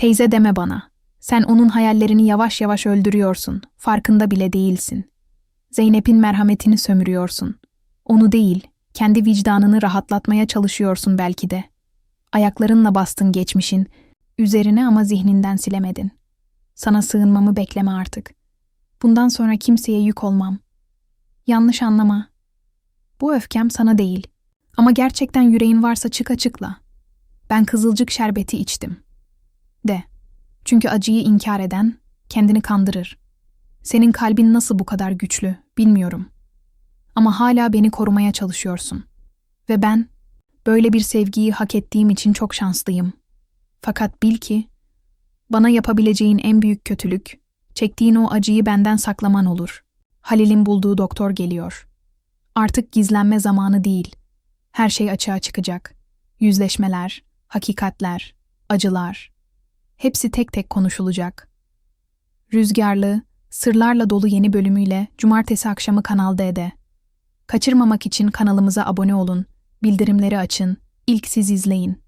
Teyze deme bana. Sen onun hayallerini yavaş yavaş öldürüyorsun. Farkında bile değilsin. Zeynep'in merhametini sömürüyorsun. Onu değil, kendi vicdanını rahatlatmaya çalışıyorsun belki de. Ayaklarınla bastın geçmişin, üzerine ama zihninden silemedin. Sana sığınmamı bekleme artık. Bundan sonra kimseye yük olmam. Yanlış anlama. Bu öfkem sana değil. Ama gerçekten yüreğin varsa çık açıkla. Ben kızılcık şerbeti içtim. De. Çünkü acıyı inkar eden kendini kandırır. Senin kalbin nasıl bu kadar güçlü bilmiyorum. Ama hala beni korumaya çalışıyorsun. Ve ben böyle bir sevgiyi hak ettiğim için çok şanslıyım. Fakat bil ki bana yapabileceğin en büyük kötülük çektiğin o acıyı benden saklaman olur. Halil'in bulduğu doktor geliyor. Artık gizlenme zamanı değil. Her şey açığa çıkacak. Yüzleşmeler, hakikatler, acılar. Hepsi tek tek konuşulacak. Rüzgarlı, sırlarla dolu yeni bölümüyle cumartesi akşamı Kanal D'de. Kaçırmamak için kanalımıza abone olun, bildirimleri açın, ilk siz izleyin.